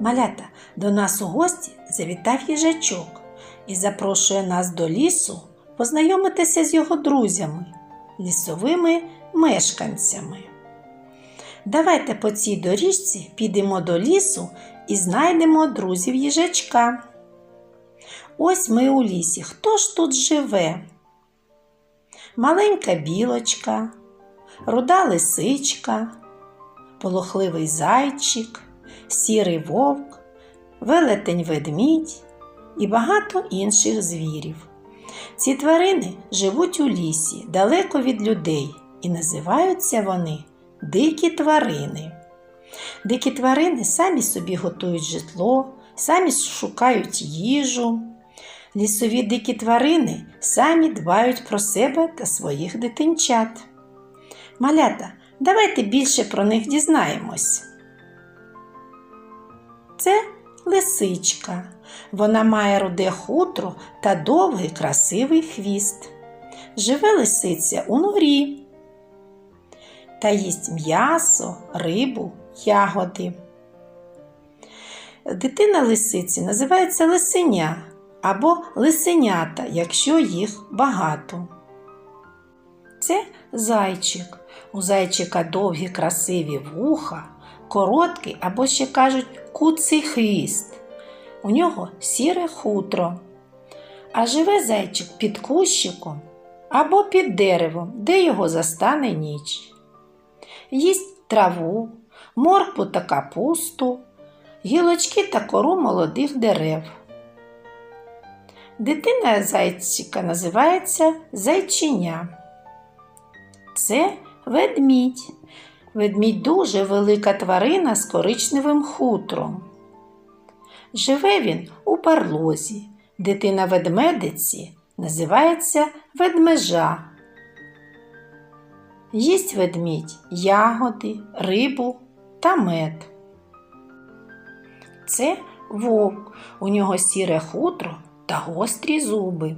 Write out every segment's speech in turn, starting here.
Малята, до нас у гості завітав їжачок і запрошує нас до лісу познайомитися з його друзями, лісовими мешканцями. Давайте по цій доріжці підемо до лісу і знайдемо друзів їжачка. Ось ми у лісі. Хто ж тут живе? Маленька білочка, руда лисичка, полохливий зайчик, сірий вовк, велетень ведмідь і багато інших звірів. Ці тварини живуть у лісі далеко від людей і називаються вони дикі тварини. Дикі тварини самі собі готують житло, самі шукають їжу. Лісові дикі тварини самі дбають про себе та своїх дитинчат. Малята, давайте більше про них дізнаємось. Це лисичка. Вона має руде хутро та довгий красивий хвіст. Живе лисиця у норі та їсть м'ясо, рибу, ягоди. Дитина лисиці називається лисеня або лисенята, якщо їх багато. Це зайчик. У зайчика довгі красиві вуха, короткий або ще кажуть куций хвіст. У нього сіре хутро. А живе зайчик під кущиком або під деревом, де його застане ніч. Їсть траву, моркву та капусту, гілочки та кору молодих дерев. Дитина зайчика називається зайчиня. Це ведмідь. Ведмідь дуже велика тварина з коричневим хутром. Живе він у барлозі. Дитина ведмедиці називається ведмежа. Їсть ведмідь ягоди, рибу та мед. Це вовк. У нього сіре хутро та гострі зуби.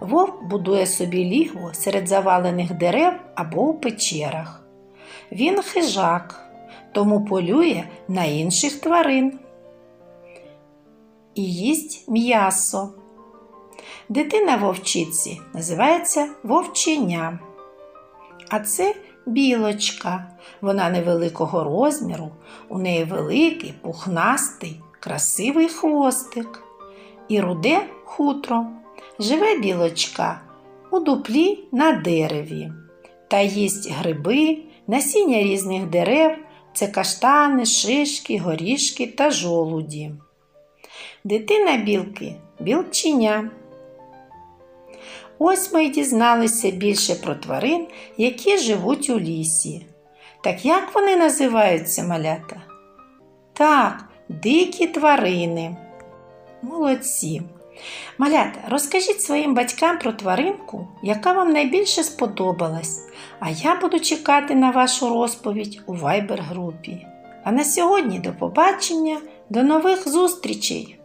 Вовк будує собі лігво серед завалених дерев або у печерах. Він хижак, тому полює на інших тварин і їсть м'ясо. Дитина вовчиці називається вовченя. А це білочка. Вона невеликого розміру, у неї великий, пухнастий, красивий хвостик і руде хутро. Живе білочка у дуплі на дереві та їсть гриби, насіння різних дерев, це каштани, шишки, горішки та жолуді. Дитина білки білчиня. Ось ми й дізналися більше про тварин, які живуть у лісі. Так як вони називаються малята? Так, дикі тварини. Молодці. Малята, розкажіть своїм батькам про тваринку, яка вам найбільше сподобалась, а я буду чекати на вашу розповідь у Viber групі. А на сьогодні до побачення, до нових зустрічей!